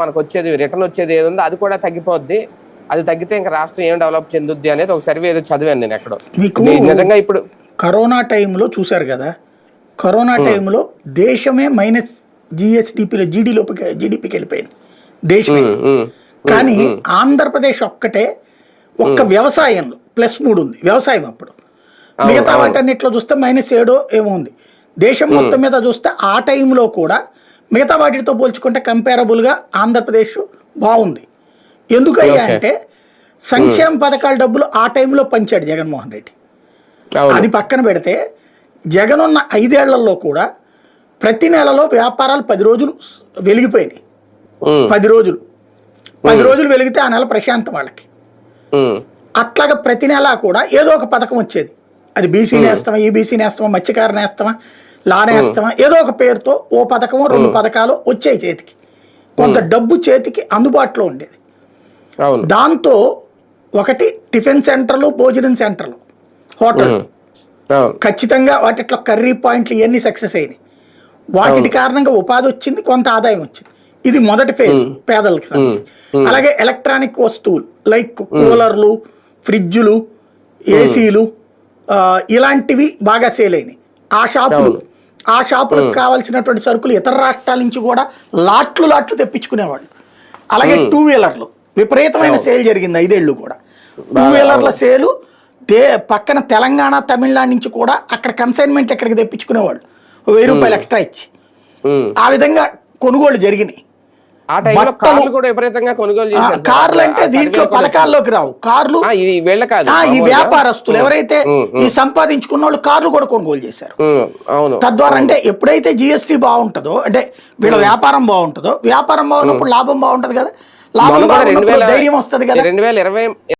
మనకు వచ్చేది రిటర్న్ వచ్చేది ఏది ఉందో అది కూడా తగ్గిపోద్ది. అది తగ్గితే ఇంకా రాష్ట్రం ఏం డెవలప్ చెందుద్ది అనేది ఒక సర్వే ఏదో చదివాను నేను ఎక్కడో. నిజంగా ఇప్పుడు కరోనా టైంలో చూశారు కదా కరోనా టైంలో దేశమే మైనస్ జిఎస్డిపిలో జీడీలోకి జీడిపికి వెళ్ళిపోయింది దేశమే. కానీ ఆంధ్రప్రదేశ్ ఒక్కటే ఒక్క వ్యవసాయంలో ప్లస్ మూడు ఉంది వ్యవసాయం అప్పుడు. మిగతా వాటన్నిట్లో చూస్తే మైనస్ ఏడో ఏమో ఉంది. దేశం మొత్తం మీద చూస్తే ఆ టైంలో కూడా మిగతా వాటితో పోల్చుకుంటే కంపారబుల్గా ఆంధ్రప్రదేశ్ బాగుంది. ఎందుకయ్యా. అంటే సంక్షేమ పథకాల డబ్బులు ఆ టైంలో పంచాడు జగన్మోహన్ రెడ్డి. అది పక్కన పెడితే జగన్ ఉన్న ఐదేళ్ళలో కూడా ప్రతి నెలలో వ్యాపారాలు పది రోజులు వెలిగిపోయినాయి. పది రోజులు. పది రోజులు వెలిగితే ఆ నెల ప్రశాంతం వాళ్ళకి. అట్లాగా ప్రతి నెల కూడా ఏదో ఒక పథకం వచ్చేది. అది బీసీ నేస్తామా ఈ బీసీ నేస్తామా మత్స్యకార నేస్తామా లా నేస్తామా ఏదో ఒక పేరుతో ఓ పథకమో రెండు పథకాలు వచ్చాయి చేతికి. కొంత డబ్బు చేతికి అందుబాటులో ఉండేది. దాంతో ఒకటి టిఫిన్ సెంటర్లు భోజనం సెంటర్లు హోటల్ ఖచ్చితంగా వాటిట్లో కర్రీ పాయింట్లు ఇవన్నీ సక్సెస్ అయినాయి. వాటి కారణంగా ఉపాధి వచ్చింది కొంత ఆదాయం వచ్చింది. ఇది మొదటి ఫేజ్ పేదలకి. అలాగే ఎలక్ట్రానిక్ వస్తువులు లైక్ కూలర్లు ఫ్రిడ్జులు ఏసీలు ఇలాంటివి బాగా సేల్ అయినాయి. ఆ షాపులు ఆ షాపులకు కావాల్సినటువంటి సరుకులు ఇతర రాష్ట్రాల నుంచి కూడా లాట్లు లాట్లు తెప్పించుకునేవాళ్ళు. అలాగే టూ వీలర్లు విపరీతమైన సేల్ జరిగింది ఐదేళ్ళు కూడా. టూ వీలర్ల సేలు దే పక్కన తెలంగాణ తమిళనాడు నుంచి కూడా అక్కడ కన్సైన్మెంట్ ఎక్కడికి తెప్పించుకునేవాళ్ళు. వెయ్యి రూపాయలు ఎక్స్ట్రా ఇచ్చి. ఆ విధంగా కొనుగోలు జరిగినాయి. ఆ టైంలో బట్టలు- కార్లు కూడా విపరీతంగా కొనుగోలు చేశారు. కార్లు అంటే దీంట్లో పథకాల్లోకి రావు. కార్లు వీళ్ళ కాదు ఈ. వ్యాపారస్తులు ఎవరైతే ఈ సంపాదించుకున్న వాళ్ళు కార్లు కూడా కొనుగోలు చేశారు. అవును. తద్వారా అంటే ఎప్పుడైతే జిఎస్టీ బాగుంటుందో అంటే వీళ్ళ వ్యాపారం బాగుంటుందో వ్యాపారం బాగున్నప్పుడు లాభం బాగుంటది కదా? లాభం ధైర్యం వస్తుంది కదా? రెండు వేల ఇరవై